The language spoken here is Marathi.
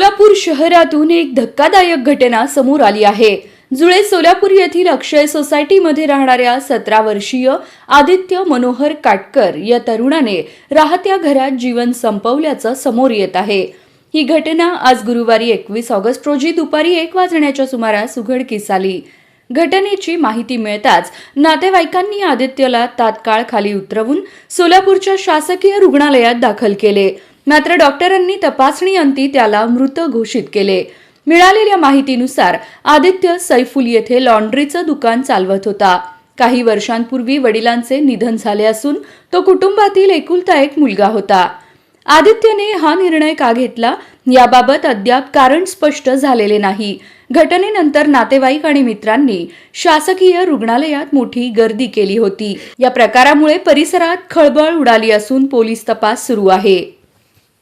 सोलापूर शहरातून एक धक्कादायक घटना समोर आली आहे. जुळे सोलापूर येथील अक्षय सोसायटीमध्ये राहणाऱ्या सतरा वर्षीय आदित्य मनोहर काटकर या तरुणाने राहत्या घरात जीवन संपवल्याचं समोर येत आहे. ही घटना आज गुरुवारी एकवीस ऑगस्ट रोजी दुपारी एक वाजण्याच्या सुमारास उघडकीस आली. घटनेची माहिती मिळताच नातेवाईकांनी आदित्यला तात्काळ खाली उतरवून सोलापूरच्या शासकीय रुग्णालयात दाखल केले. मात्र डॉक्टरांनी तपासणी अंती त्याला मृत घोषित केले. मिळालेल्या माहितीनुसार आदित्य सैफुल येथे लॉन्ड्रीचं दुकान चालवत होता. काही वर्षांपूर्वी वडिलांचे निधन झाले असून तो कुटुंबातील एकुलता एक मुलगा होता. आदित्यने हा निर्णय का घेतला? याबाबत अद्याप कारण स्पष्ट झालेले नाही. घटनेनंतर नातेवाईक आणि मित्रांनी शासकीय रुग्णालयात मोठी गर्दी केली होती. या प्रकारामुळे परिसरात खळबळ उडाली असून पोलीस तपास सुरू आहे.